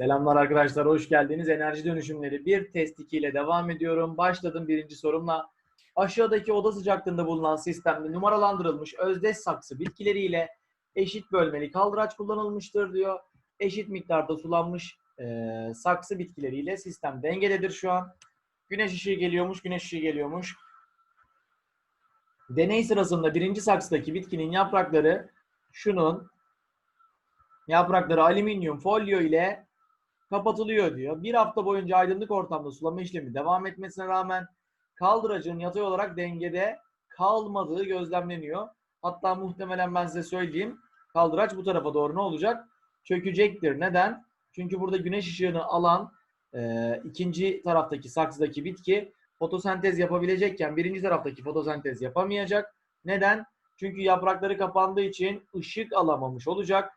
Selamlar arkadaşlar, hoş geldiniz. Enerji dönüşümleri bir test 2 ile devam ediyorum. Başladım birinci sorumla. Aşağıdaki oda sıcaklığında bulunan sistemde numaralandırılmış özdeş saksı bitkileriyle eşit bölmeli kaldıraç kullanılmıştır diyor. Eşit miktarda sulanmış e, saksı bitkileriyle sistem dengededir şu an. Güneş ışığı geliyormuş, güneş ışığı geliyormuş. Deney sırasında birinci saksıdaki bitkinin yaprakları şunun yaprakları alüminyum folyo ile kapatılıyor diyor. Bir hafta boyunca aydınlık ortamda sulama işlemi devam etmesine rağmen kaldıracın yatay olarak dengede kalmadığı gözlemleniyor. Hatta muhtemelen ben size söyleyeyim kaldıraç bu tarafa doğru ne olacak? Çökecektir. Neden? Çünkü burada güneş ışığını alan e, ikinci taraftaki saksıdaki bitki fotosentez yapabilecekken birinci taraftaki fotosentez yapamayacak. Neden? Çünkü yaprakları kapandığı için ışık alamamış olacak.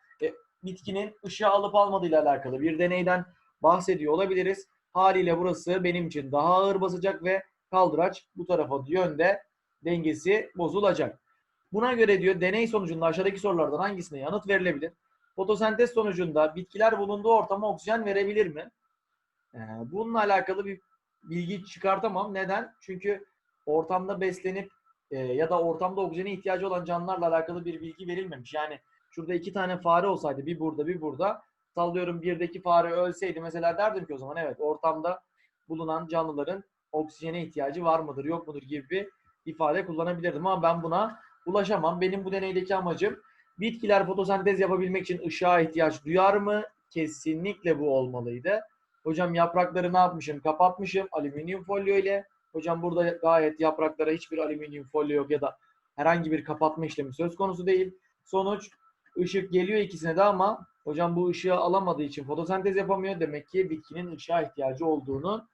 Bitkinin ışığı alıp almadığıyla alakalı bir deneyden bahsediyor olabiliriz. Haliyle burası benim için daha ağır basacak ve kaldıraç bu tarafa yönde dengesi bozulacak. Buna göre diyor deney sonucunda aşağıdaki sorulardan hangisine yanıt verilebilir? Fotosentez sonucunda bitkiler bulunduğu ortama oksijen verebilir mi? Ee, bununla alakalı bir bilgi çıkartamam. Neden? Çünkü ortamda beslenip e, ya da ortamda oksijene ihtiyacı olan canlılarla alakalı bir bilgi verilmemiş. Yani şurada iki tane fare olsaydı bir burada bir burada sallıyorum birdeki fare ölseydi mesela derdim ki o zaman evet ortamda bulunan canlıların oksijene ihtiyacı var mıdır yok mudur gibi bir ifade kullanabilirdim ama ben buna ulaşamam. Benim bu deneydeki amacım bitkiler fotosentez yapabilmek için ışığa ihtiyaç duyar mı? Kesinlikle bu olmalıydı. Hocam yaprakları ne yapmışım? Kapatmışım alüminyum folyo ile. Hocam burada gayet yapraklara hiçbir alüminyum folyo yok ya da herhangi bir kapatma işlemi söz konusu değil. Sonuç ışık geliyor ikisine de ama hocam bu ışığı alamadığı için fotosentez yapamıyor. Demek ki bitkinin ışığa ihtiyacı olduğunu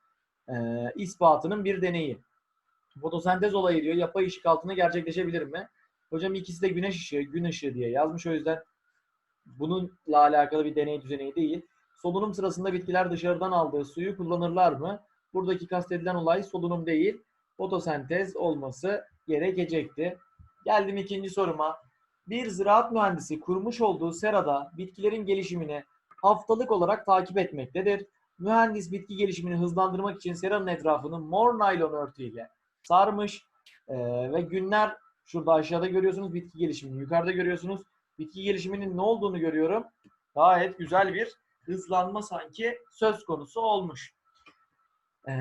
e, ispatının bir deneyi. Fotosentez olayı diyor yapay ışık altında gerçekleşebilir mi? Hocam ikisi de güneş ışığı, gün ışığı diye yazmış o yüzden bununla alakalı bir deney düzeneği değil. Solunum sırasında bitkiler dışarıdan aldığı suyu kullanırlar mı? Buradaki kastedilen olay solunum değil, fotosentez olması gerekecekti. Geldim ikinci soruma. Bir ziraat mühendisi kurmuş olduğu serada bitkilerin gelişimini haftalık olarak takip etmektedir. Mühendis bitki gelişimini hızlandırmak için seranın etrafını mor naylon örtüyle sarmış ee, ve günler şurada aşağıda görüyorsunuz bitki gelişimini, yukarıda görüyorsunuz bitki gelişiminin ne olduğunu görüyorum. Gayet güzel bir hızlanma sanki söz konusu olmuş. Ee,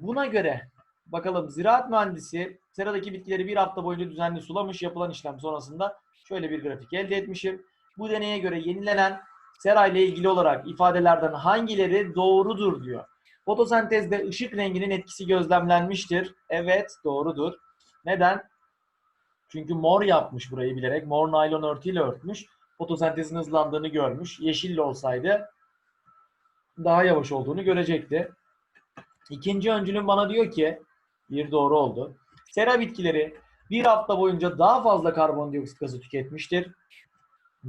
buna göre bakalım ziraat mühendisi seradaki bitkileri bir hafta boyunca düzenli sulamış yapılan işlem sonrasında şöyle bir grafik elde etmişim. Bu deneye göre yenilenen sera ile ilgili olarak ifadelerden hangileri doğrudur diyor. Fotosentezde ışık renginin etkisi gözlemlenmiştir. Evet doğrudur. Neden? Çünkü mor yapmış burayı bilerek. Mor naylon örtüyle örtmüş. Fotosentezin hızlandığını görmüş. Yeşille olsaydı daha yavaş olduğunu görecekti. İkinci öncülüm bana diyor ki bir doğru oldu. Sera bitkileri bir hafta boyunca daha fazla karbondioksit gazı tüketmiştir.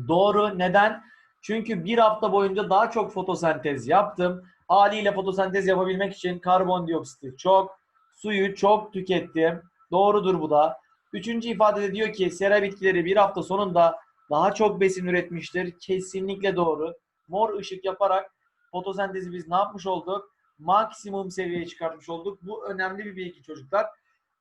Doğru. Neden? Çünkü bir hafta boyunca daha çok fotosentez yaptım. Haliyle fotosentez yapabilmek için karbondioksiti çok, suyu çok tükettim. Doğrudur bu da. Üçüncü ifadede diyor ki sera bitkileri bir hafta sonunda daha çok besin üretmiştir. Kesinlikle doğru. Mor ışık yaparak fotosentezi biz ne yapmış olduk? Maksimum seviyeye çıkartmış olduk. Bu önemli bir bilgi çocuklar.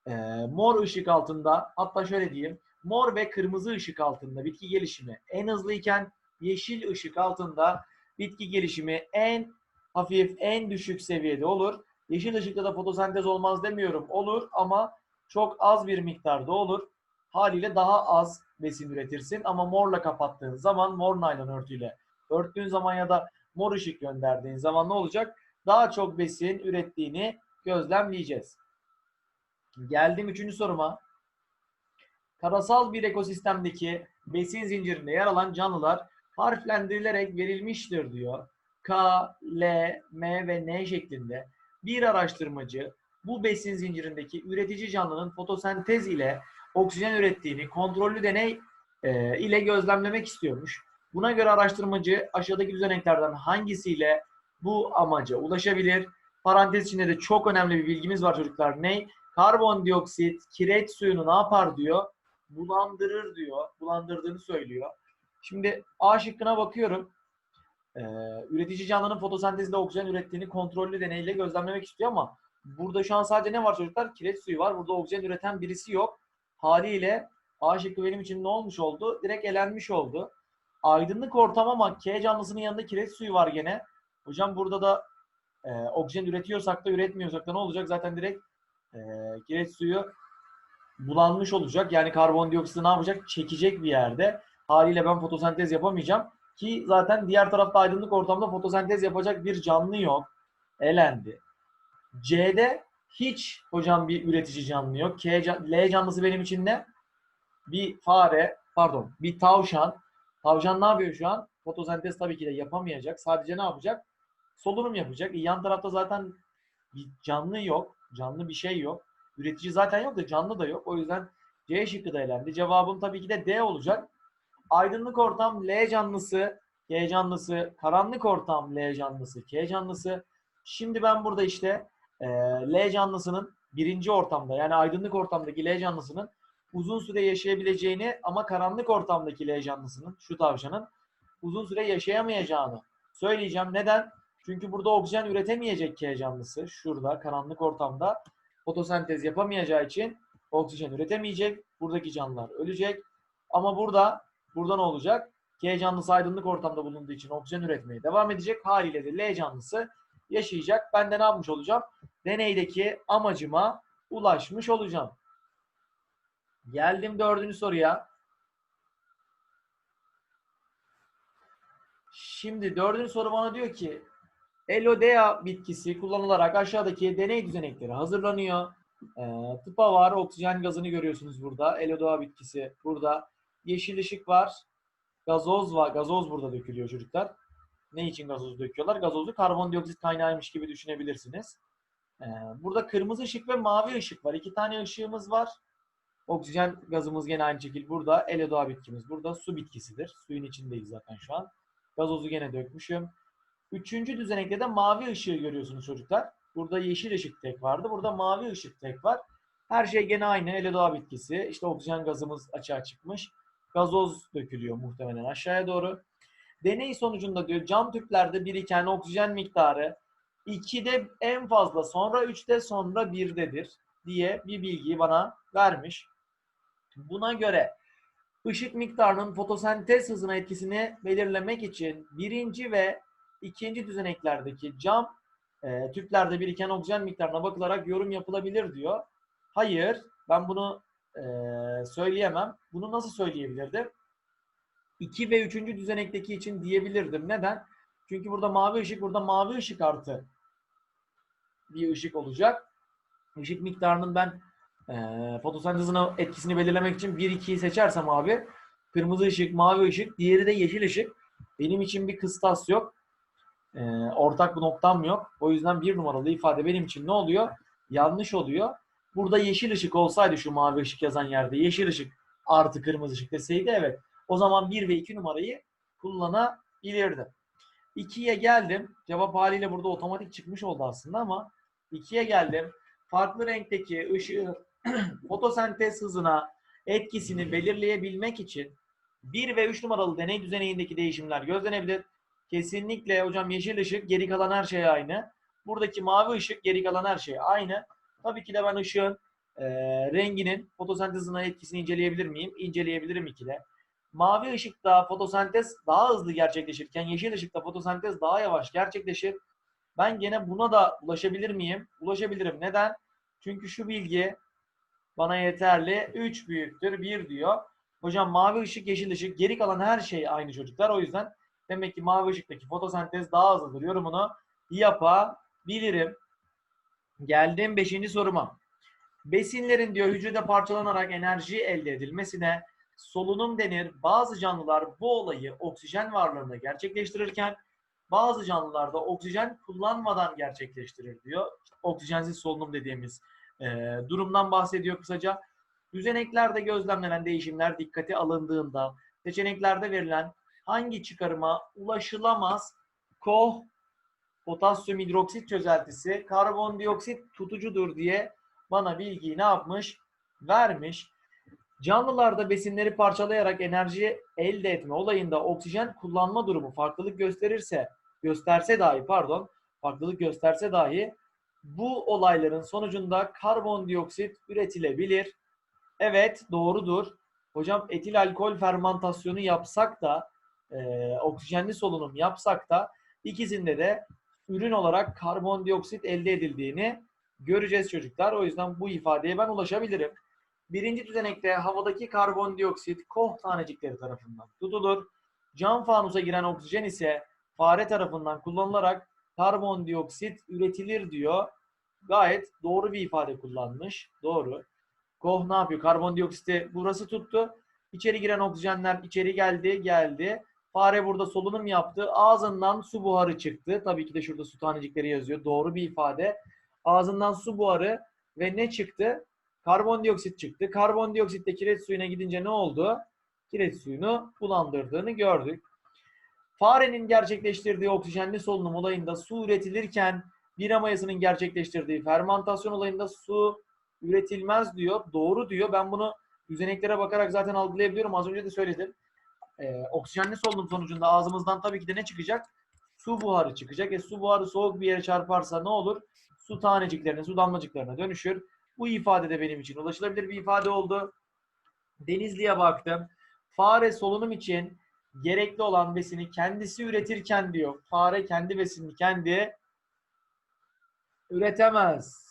Ee, mor ışık altında hatta şöyle diyeyim. Mor ve kırmızı ışık altında bitki gelişimi en hızlıyken yeşil ışık altında bitki gelişimi en hafif, en düşük seviyede olur. Yeşil ışıkta da fotosentez olmaz demiyorum. Olur ama çok az bir miktarda olur. Haliyle daha az besin üretirsin ama morla kapattığın zaman mor naylon örtüyle örttüğün zaman ya da mor ışık gönderdiğin zaman ne olacak? Daha çok besin ürettiğini gözlemleyeceğiz. Geldim üçüncü soruma. Karasal bir ekosistemdeki besin zincirinde yer alan canlılar harflendirilerek verilmiştir diyor. K, L, M ve N şeklinde bir araştırmacı bu besin zincirindeki üretici canlının fotosentez ile oksijen ürettiğini kontrollü deney e, ile gözlemlemek istiyormuş. Buna göre araştırmacı aşağıdaki düzeneklerden hangisiyle bu amaca ulaşabilir? Parantez içinde de çok önemli bir bilgimiz var çocuklar. Ne? Karbondioksit kireç suyunu ne yapar diyor? Bulandırır diyor. Bulandırdığını söylüyor. Şimdi A şıkkına bakıyorum. e, üretici canlının fotosentezde oksijen ürettiğini kontrollü deneyle gözlemlemek istiyor ama burada şu an sadece ne var çocuklar? Kireç suyu var. Burada oksijen üreten birisi yok. Haliyle A şıkkı benim için ne olmuş oldu? Direkt elenmiş oldu. Aydınlık ortam ama K canlısının yanında kireç suyu var gene. Hocam burada da e, oksijen üretiyorsak da üretmiyorsak da ne olacak? Zaten direkt e, kireç suyu bulanmış olacak. Yani karbondioksit ne yapacak? Çekecek bir yerde. Haliyle ben fotosentez yapamayacağım. Ki zaten diğer tarafta aydınlık ortamda fotosentez yapacak bir canlı yok. Elendi. C'de hiç hocam bir üretici canlı yok. K, L canlısı benim için ne? Bir fare, pardon bir tavşan. Tavşan ne yapıyor şu an? Fotosentez tabii ki de yapamayacak. Sadece ne yapacak? Solunum yapacak. E, yan tarafta zaten bir canlı yok. Canlı bir şey yok. Üretici zaten yok da canlı da yok. O yüzden C şıkkı da elendi. Cevabım tabii ki de D olacak. Aydınlık ortam L canlısı, K canlısı, karanlık ortam L canlısı, K canlısı. Şimdi ben burada işte e, L canlısının birinci ortamda yani aydınlık ortamdaki L canlısının uzun süre yaşayabileceğini ama karanlık ortamdaki L canlısının, şu tavşanın uzun süre yaşayamayacağını söyleyeceğim. Neden? Çünkü burada oksijen üretemeyecek K canlısı. Şurada karanlık ortamda fotosentez yapamayacağı için oksijen üretemeyecek. Buradaki canlılar ölecek. Ama burada burada ne olacak? K canlısı aydınlık ortamda bulunduğu için oksijen üretmeye devam edecek. Haliyle de L canlısı yaşayacak. Ben de ne yapmış olacağım? Deneydeki amacıma ulaşmış olacağım. Geldim dördüncü soruya. Şimdi dördüncü soru bana diyor ki Elodea bitkisi kullanılarak aşağıdaki deney düzenekleri hazırlanıyor. Ee, tıpa var. Oksijen gazını görüyorsunuz burada. Elodea bitkisi burada. Yeşil ışık var. Gazoz var. Gazoz burada dökülüyor çocuklar. Ne için gazoz döküyorlar? Gazozu karbondioksit kaynağıymış gibi düşünebilirsiniz. Ee, burada kırmızı ışık ve mavi ışık var. İki tane ışığımız var. Oksijen gazımız gene aynı şekilde burada. Elodea bitkimiz burada. Su bitkisidir. Suyun içindeyiz zaten şu an. Gazozu gene dökmüşüm. Üçüncü düzenekte de mavi ışığı görüyorsunuz çocuklar. Burada yeşil ışık tek vardı. Burada mavi ışık tek var. Her şey gene aynı. Elodea bitkisi. İşte oksijen gazımız açığa çıkmış. Gazoz dökülüyor muhtemelen aşağıya doğru. Deney sonucunda diyor cam tüplerde biriken oksijen miktarı 2'de en fazla sonra 3'te sonra 1'dedir diye bir bilgiyi bana vermiş. Buna göre ışık miktarının fotosentez hızına etkisini belirlemek için birinci ve ikinci düzeneklerdeki cam e, tüplerde biriken oksijen miktarına bakılarak yorum yapılabilir diyor. Hayır, ben bunu e, söyleyemem. Bunu nasıl söyleyebilirdim? 2 ve 3. düzenekteki için diyebilirdim. Neden? Çünkü burada mavi ışık, burada mavi ışık artı bir ışık olacak. Işık miktarının ben e, fotosentezine etkisini belirlemek için 1-2'yi seçersem abi kırmızı ışık, mavi ışık, diğeri de yeşil ışık. Benim için bir kıstas yok. E, ortak bir noktam yok. O yüzden bir numaralı ifade benim için ne oluyor? Yanlış oluyor. Burada yeşil ışık olsaydı şu mavi ışık yazan yerde yeşil ışık artı kırmızı ışık deseydi evet. O zaman 1 ve 2 numarayı kullanabilirdim. 2'ye geldim. Cevap haliyle burada otomatik çıkmış oldu aslında ama 2'ye geldim. Farklı renkteki ışığı fotosentez hızına etkisini belirleyebilmek için 1 ve 3 numaralı deney düzeneyindeki değişimler gözlenebilir. Kesinlikle hocam yeşil ışık geri kalan her şey aynı. Buradaki mavi ışık geri kalan her şey aynı. Tabii ki de ben ışığın e, renginin fotosentez hızına etkisini inceleyebilir miyim? İnceleyebilirim 2'de. Mavi ışıkta fotosentez daha hızlı gerçekleşirken yeşil ışıkta fotosentez daha yavaş gerçekleşir. Ben gene buna da ulaşabilir miyim? Ulaşabilirim. Neden? Çünkü şu bilgi bana yeterli. 3 büyüktür 1 diyor. Hocam mavi ışık, yeşil ışık, geri kalan her şey aynı çocuklar. O yüzden demek ki mavi ışıktaki fotosentez daha hızlıdır. Yorumunu yapabilirim. Geldim 5. soruma. Besinlerin diyor hücrede parçalanarak enerji elde edilmesine solunum denir. Bazı canlılar bu olayı oksijen varlığında gerçekleştirirken bazı canlılarda oksijen kullanmadan gerçekleştirir diyor. Oksijensiz solunum dediğimiz e, durumdan bahsediyor kısaca. Düzeneklerde gözlemlenen değişimler dikkate alındığında seçeneklerde verilen hangi çıkarıma ulaşılamaz koh potasyum hidroksit çözeltisi karbondioksit tutucudur diye bana bilgiyi ne yapmış? Vermiş. Canlılarda besinleri parçalayarak enerji elde etme olayında oksijen kullanma durumu farklılık gösterirse, gösterse dahi pardon, farklılık gösterse dahi bu olayların sonucunda karbondioksit üretilebilir. Evet, doğrudur. Hocam etil alkol fermentasyonu yapsak da, e, oksijenli solunum yapsak da ikisinde de ürün olarak karbondioksit elde edildiğini göreceğiz çocuklar. O yüzden bu ifadeye ben ulaşabilirim. Birinci düzenekte havadaki karbondioksit Koch tanecikleri tarafından tutulur. Cam fanusa giren oksijen ise fare tarafından kullanılarak karbondioksit üretilir diyor. Gayet doğru bir ifade kullanmış. Doğru. Koch ne yapıyor? Karbondioksiti burası tuttu. İçeri giren oksijenler içeri geldi, geldi. Fare burada solunum yaptı. Ağzından su buharı çıktı. Tabii ki de şurada su tanecikleri yazıyor. Doğru bir ifade. Ağzından su buharı ve ne çıktı? Karbondioksit çıktı. Karbondioksit de kireç suyuna gidince ne oldu? Kireç suyunu bulandırdığını gördük. Farenin gerçekleştirdiği oksijenli solunum olayında su üretilirken bira mayasının gerçekleştirdiği fermantasyon olayında su üretilmez diyor. Doğru diyor. Ben bunu düzeneklere bakarak zaten algılayabiliyorum. Az önce de söyledim. Ee, oksijenli solunum sonucunda ağzımızdan tabii ki de ne çıkacak? Su buharı çıkacak. E su buharı soğuk bir yere çarparsa ne olur? Su taneciklerine, su damlacıklarına dönüşür. Bu ifade de benim için ulaşılabilir bir ifade oldu. Denizli'ye baktım. Fare solunum için gerekli olan besini kendisi üretirken diyor. Fare kendi besinini kendi üretemez.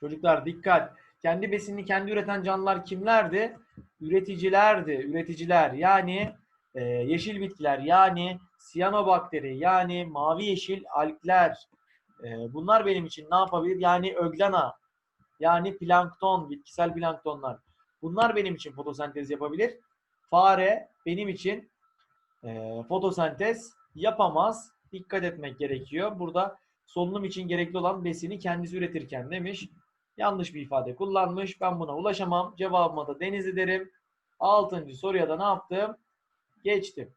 Çocuklar dikkat. Kendi besinini kendi üreten canlılar kimlerdi? Üreticilerdi. Üreticiler yani e, yeşil bitkiler yani siyanobakteri yani mavi yeşil algler. E, bunlar benim için ne yapabilir? Yani öglana yani plankton, bitkisel planktonlar. Bunlar benim için fotosentez yapabilir. Fare benim için e, fotosentez yapamaz. Dikkat etmek gerekiyor. Burada solunum için gerekli olan besini kendisi üretirken demiş. Yanlış bir ifade kullanmış. Ben buna ulaşamam. Cevabıma da Denizli derim. Altıncı soruya da ne yaptım? Geçtim.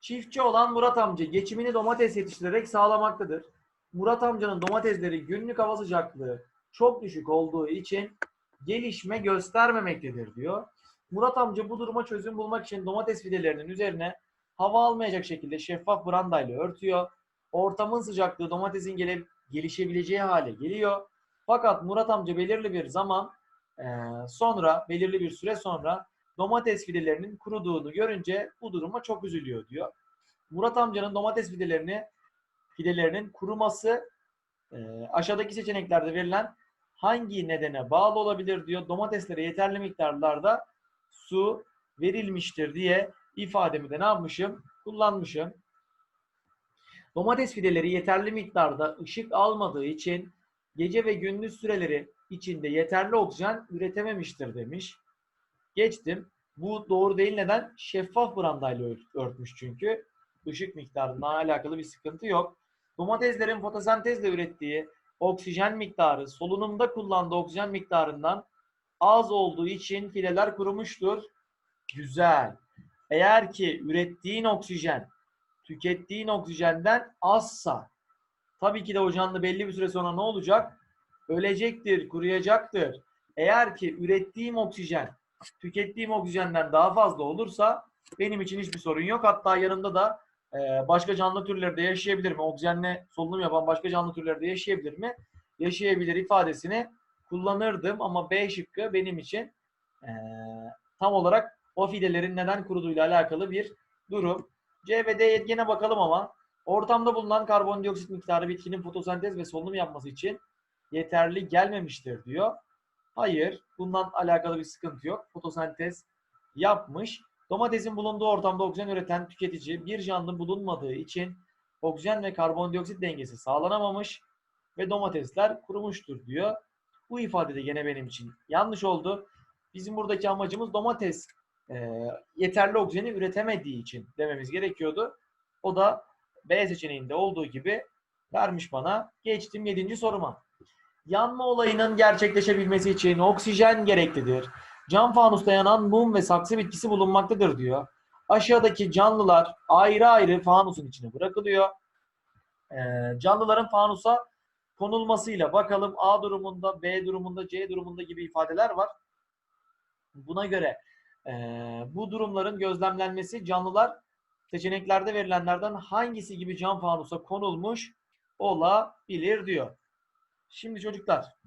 Çiftçi olan Murat amca geçimini domates yetiştirerek sağlamaktadır. Murat amcanın domatesleri günlük hava sıcaklığı çok düşük olduğu için gelişme göstermemektedir diyor. Murat amca bu duruma çözüm bulmak için domates fidelerinin üzerine hava almayacak şekilde şeffaf brandayla örtüyor. Ortamın sıcaklığı domatesin gele, gelişebileceği hale geliyor. Fakat Murat amca belirli bir zaman e, sonra, belirli bir süre sonra domates fidelerinin kuruduğunu görünce bu duruma çok üzülüyor diyor. Murat amcanın domates fidelerini fidelerinin kuruması e, aşağıdaki seçeneklerde verilen hangi nedene bağlı olabilir diyor. Domateslere yeterli miktarlarda su verilmiştir diye ifademi de ne yapmışım? Kullanmışım. Domates fideleri yeterli miktarda ışık almadığı için gece ve gündüz süreleri içinde yeterli oksijen üretememiştir demiş. Geçtim. Bu doğru değil neden? Şeffaf brandayla örtmüş çünkü. Işık miktarına alakalı bir sıkıntı yok. Domateslerin fotosentezle ürettiği oksijen miktarı solunumda kullandığı oksijen miktarından az olduğu için fideler kurumuştur. Güzel. Eğer ki ürettiğin oksijen tükettiğin oksijenden azsa tabii ki de o canlı belli bir süre sonra ne olacak? Ölecektir, kuruyacaktır. Eğer ki ürettiğim oksijen tükettiğim oksijenden daha fazla olursa benim için hiçbir sorun yok. Hatta yanında da e, başka canlı türleri de yaşayabilir mi? Oksijenle solunum yapan başka canlı türleri de yaşayabilir mi? Yaşayabilir ifadesini kullanırdım ama B şıkkı benim için e, tam olarak o fidelerin neden kuruduğuyla alakalı bir durum. C ve D yetkene bakalım ama ortamda bulunan karbondioksit miktarı bitkinin fotosentez ve solunum yapması için yeterli gelmemiştir diyor. Hayır, bundan alakalı bir sıkıntı yok. Fotosentez yapmış. Domatesin bulunduğu ortamda oksijen üreten tüketici bir canlı bulunmadığı için oksijen ve karbondioksit dengesi sağlanamamış ve domatesler kurumuştur diyor. Bu ifade de gene benim için yanlış oldu. Bizim buradaki amacımız domates e, yeterli oksijeni üretemediği için dememiz gerekiyordu. O da B seçeneğinde olduğu gibi vermiş bana. Geçtim 7. soruma. Yanma olayının gerçekleşebilmesi için oksijen gereklidir. Cam fanusta yanan mum ve saksı bitkisi bulunmaktadır diyor. Aşağıdaki canlılar ayrı ayrı fanusun içine bırakılıyor. Ee, canlıların fanusa konulmasıyla bakalım A durumunda, B durumunda, C durumunda gibi ifadeler var. Buna göre e, bu durumların gözlemlenmesi canlılar seçeneklerde verilenlerden hangisi gibi cam fanusa konulmuş olabilir diyor. Şimdi çocuklar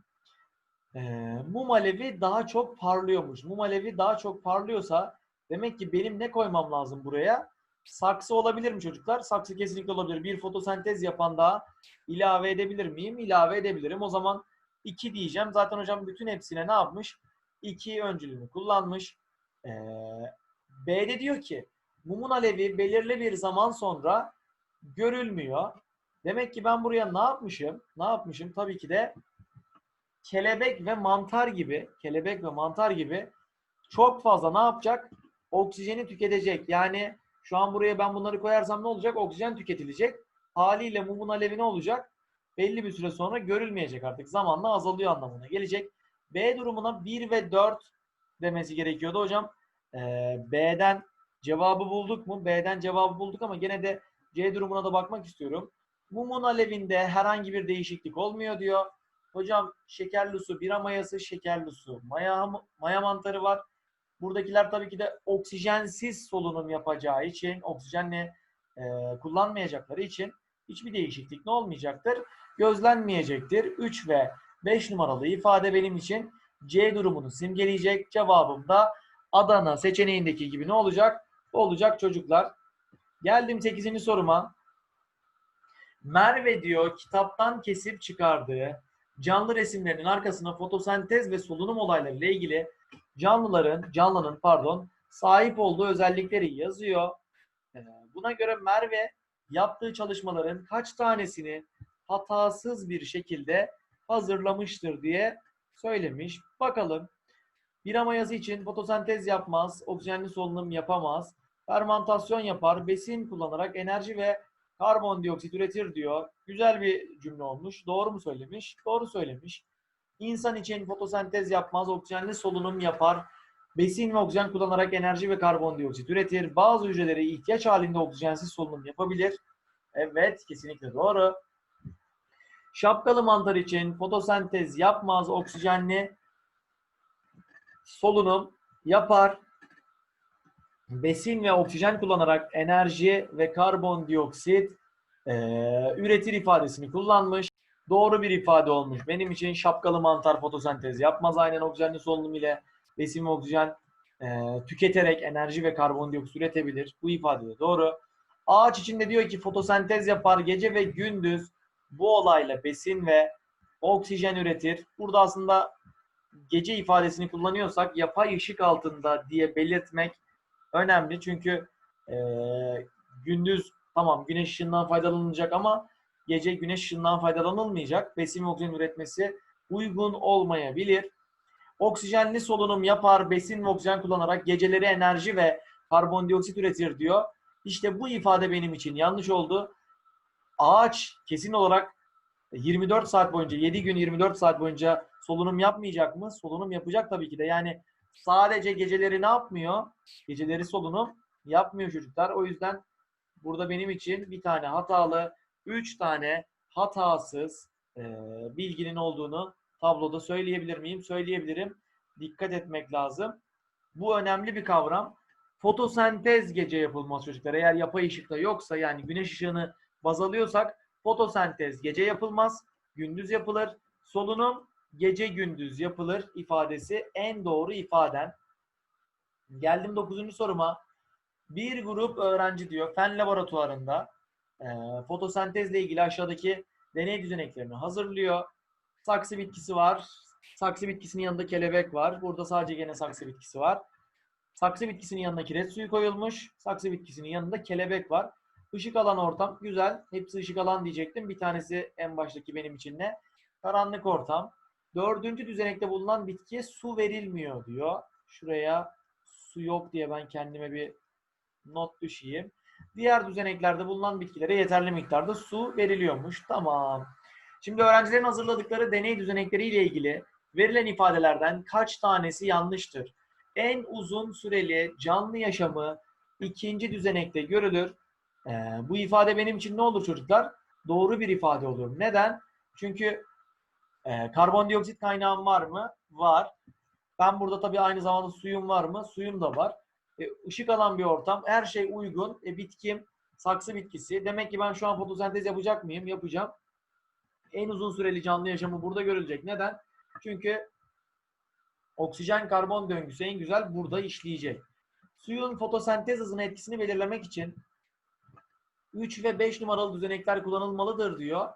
e, mum alevi daha çok parlıyormuş. Mum alevi daha çok parlıyorsa demek ki benim ne koymam lazım buraya? Saksı olabilir mi çocuklar? Saksı kesinlikle olabilir. Bir fotosentez yapan daha ilave edebilir miyim? İlave edebilirim. O zaman 2 diyeceğim. Zaten hocam bütün hepsine ne yapmış? 2 öncülünü kullanmış. Ee, B'de diyor ki mumun alevi belirli bir zaman sonra görülmüyor. Demek ki ben buraya ne yapmışım? Ne yapmışım? Tabii ki de kelebek ve mantar gibi, kelebek ve mantar gibi çok fazla ne yapacak? Oksijeni tüketecek. Yani şu an buraya ben bunları koyarsam ne olacak? Oksijen tüketilecek. Haliyle mumun alevi ne olacak? Belli bir süre sonra görülmeyecek artık. Zamanla azalıyor anlamına gelecek. B durumuna 1 ve 4 demesi gerekiyordu hocam. Ee, B'den cevabı bulduk mu? B'den cevabı bulduk ama gene de C durumuna da bakmak istiyorum. Mumun alevinde herhangi bir değişiklik olmuyor diyor. Hocam şekerli su, bira mayası, şekerli su, maya, maya mantarı var. Buradakiler tabii ki de oksijensiz solunum yapacağı için, oksijenle e, kullanmayacakları için hiçbir değişiklik ne olmayacaktır? Gözlenmeyecektir. 3 ve 5 numaralı ifade benim için C durumunu simgeleyecek. Cevabım da Adana seçeneğindeki gibi ne olacak? Olacak çocuklar. Geldim 8. soruma. Merve diyor kitaptan kesip çıkardığı canlı resimlerinin arkasına fotosentez ve solunum olayları ile ilgili canlıların, canlının pardon, sahip olduğu özellikleri yazıyor. Ee, Buna göre Merve yaptığı çalışmaların kaç tanesini hatasız bir şekilde hazırlamıştır diye söylemiş. Bakalım. Bir amayazı için fotosentez yapmaz, oksijenli solunum yapamaz, fermantasyon yapar, besin kullanarak enerji ve karbondioksit üretir diyor. Güzel bir cümle olmuş. Doğru mu söylemiş? Doğru söylemiş. İnsan için fotosentez yapmaz, oksijenli solunum yapar, besin ve oksijen kullanarak enerji ve karbondioksit üretir. Bazı hücreleri ihtiyaç halinde oksijensiz solunum yapabilir. Evet, kesinlikle doğru. Şapkalı mantar için fotosentez yapmaz, oksijenli solunum yapar. Besin ve oksijen kullanarak enerji ve karbondioksit e, üretir ifadesini kullanmış. Doğru bir ifade olmuş. Benim için şapkalı mantar fotosentez yapmaz aynen oksijenli solunum ile besin ve oksijen e, tüketerek enerji ve karbondioksit üretebilir. Bu ifade de doğru. Ağaç içinde diyor ki fotosentez yapar gece ve gündüz bu olayla besin ve oksijen üretir. Burada aslında gece ifadesini kullanıyorsak yapay ışık altında diye belirtmek önemli. Çünkü e, gündüz tamam güneş ışığından faydalanılacak ama gece güneş ışığından faydalanılmayacak. Besin ve oksijen üretmesi uygun olmayabilir. Oksijenli solunum yapar, besin ve oksijen kullanarak geceleri enerji ve karbondioksit üretir diyor. İşte bu ifade benim için yanlış oldu. Ağaç kesin olarak 24 saat boyunca, 7 gün 24 saat boyunca solunum yapmayacak mı? Solunum yapacak tabii ki de. Yani sadece geceleri ne yapmıyor? Geceleri solunum yapmıyor çocuklar. O yüzden burada benim için bir tane hatalı, 3 tane hatasız e, bilginin olduğunu tabloda söyleyebilir miyim? Söyleyebilirim. Dikkat etmek lazım. Bu önemli bir kavram. Fotosentez gece yapılmaz çocuklar. Eğer yapay ışıkta yoksa yani güneş ışığını baz alıyorsak fotosentez gece yapılmaz, gündüz yapılır. Solunum gece gündüz yapılır ifadesi en doğru ifaden. Geldim 9. soruma. Bir grup öğrenci diyor fen laboratuvarında e, fotosentezle ilgili aşağıdaki deney düzeneklerini hazırlıyor. Saksı bitkisi var. Saksı bitkisinin yanında kelebek var. Burada sadece gene saksı bitkisi var. Saksı bitkisinin yanına kireç suyu koyulmuş. Saksı bitkisinin yanında kelebek var. Işık alan ortam güzel. Hepsi ışık alan diyecektim. Bir tanesi en baştaki benim için ne? Karanlık ortam. Dördüncü düzenekte bulunan bitkiye su verilmiyor diyor. Şuraya su yok diye ben kendime bir not düşeyim. Diğer düzeneklerde bulunan bitkilere yeterli miktarda su veriliyormuş. Tamam. Şimdi öğrencilerin hazırladıkları deney düzenekleri ile ilgili verilen ifadelerden kaç tanesi yanlıştır? En uzun süreli canlı yaşamı ikinci düzenekte görülür. Ee, bu ifade benim için ne olur çocuklar? Doğru bir ifade olur. Neden? Çünkü e, karbondioksit kaynağım var mı? Var. Ben burada tabii aynı zamanda suyum var mı? Suyum da var. E, ışık alan bir ortam. Her şey uygun. E, bitkim, saksı bitkisi. Demek ki ben şu an fotosentez yapacak mıyım? Yapacağım. En uzun süreli canlı yaşamı burada görülecek. Neden? Çünkü oksijen karbon döngüsü en güzel burada işleyecek. Suyun fotosentez hızının etkisini belirlemek için 3 ve 5 numaralı düzenekler kullanılmalıdır diyor.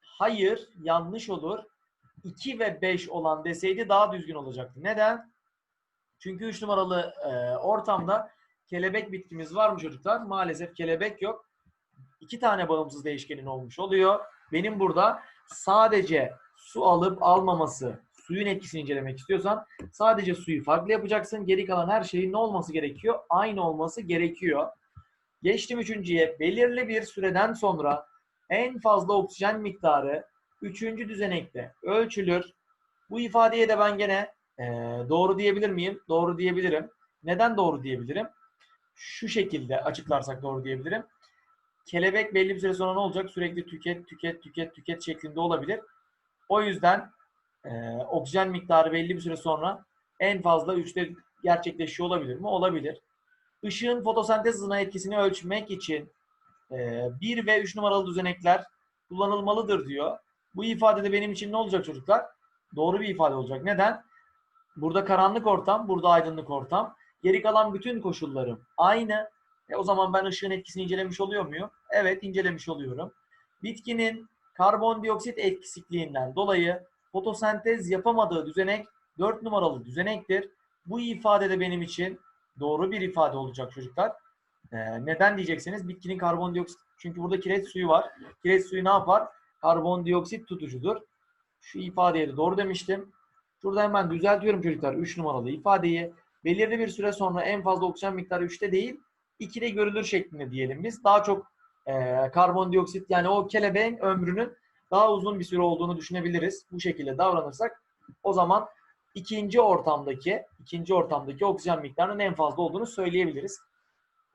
Hayır, yanlış olur. 2 ve 5 olan deseydi daha düzgün olacaktı. Neden? Çünkü 3 numaralı e, ortamda kelebek bitkimiz var mı çocuklar? Maalesef kelebek yok. İki tane bağımsız değişkenin olmuş oluyor. Benim burada sadece su alıp almaması, suyun etkisini incelemek istiyorsan sadece suyu farklı yapacaksın. Geri kalan her şeyin ne olması gerekiyor? Aynı olması gerekiyor. Geçtim üçüncüye. Belirli bir süreden sonra en fazla oksijen miktarı üçüncü düzenekte ölçülür. Bu ifadeye de ben gene e, doğru diyebilir miyim? Doğru diyebilirim. Neden doğru diyebilirim? Şu şekilde açıklarsak doğru diyebilirim. Kelebek belli bir süre sonra ne olacak? Sürekli tüket, tüket, tüket, tüket şeklinde olabilir. O yüzden e, oksijen miktarı belli bir süre sonra en fazla 3'te gerçekleşiyor olabilir mi? Olabilir. Işığın fotosentez hızına etkisini ölçmek için e, 1 ve 3 numaralı düzenekler kullanılmalıdır diyor. Bu ifadede benim için ne olacak çocuklar? Doğru bir ifade olacak. Neden? Burada karanlık ortam, burada aydınlık ortam. Geri kalan bütün koşullarım aynı. E o zaman ben ışığın etkisini incelemiş oluyor muyum? Evet, incelemiş oluyorum. Bitkinin karbondioksit eksikliğinden dolayı fotosentez yapamadığı düzenek 4 numaralı düzenektir. Bu ifade de benim için doğru bir ifade olacak çocuklar. Ee, neden diyeceksiniz? Bitkinin karbondioksit çünkü burada kireç suyu var. Kireç suyu ne yapar? Karbondioksit tutucudur. Şu ifadeye de doğru demiştim. Şurada hemen düzeltiyorum çocuklar 3 numaralı ifadeyi. Belirli bir süre sonra en fazla oksijen miktarı 3'te değil 2'de görülür şeklinde diyelim biz. Daha çok e, karbondioksit yani o kelebeğin ömrünün daha uzun bir süre olduğunu düşünebiliriz. Bu şekilde davranırsak o zaman ikinci ortamdaki ikinci ortamdaki oksijen miktarının en fazla olduğunu söyleyebiliriz.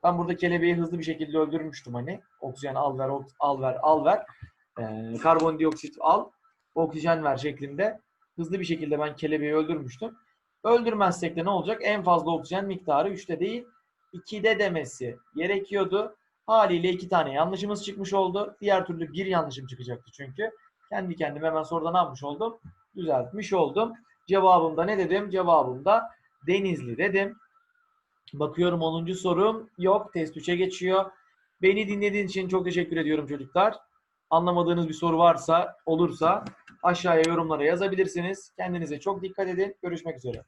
Ben burada kelebeği hızlı bir şekilde öldürmüştüm hani. Oksijen al ver, al ver, al ver. Ee, karbondioksit al, oksijen ver şeklinde hızlı bir şekilde ben kelebeği öldürmüştüm. Öldürmezsek de ne olacak? En fazla oksijen miktarı 3'te değil 2'de demesi gerekiyordu. Haliyle iki tane yanlışımız çıkmış oldu. Diğer türlü bir yanlışım çıkacaktı çünkü. Kendi kendime hemen soruda ne yapmış oldum? Düzeltmiş oldum. Cevabımda ne dedim? Cevabımda Denizli dedim. Bakıyorum 10. sorum yok. Test 3'e geçiyor. Beni dinlediğiniz için çok teşekkür ediyorum çocuklar. Anlamadığınız bir soru varsa, olursa aşağıya yorumlara yazabilirsiniz. Kendinize çok dikkat edin. Görüşmek üzere.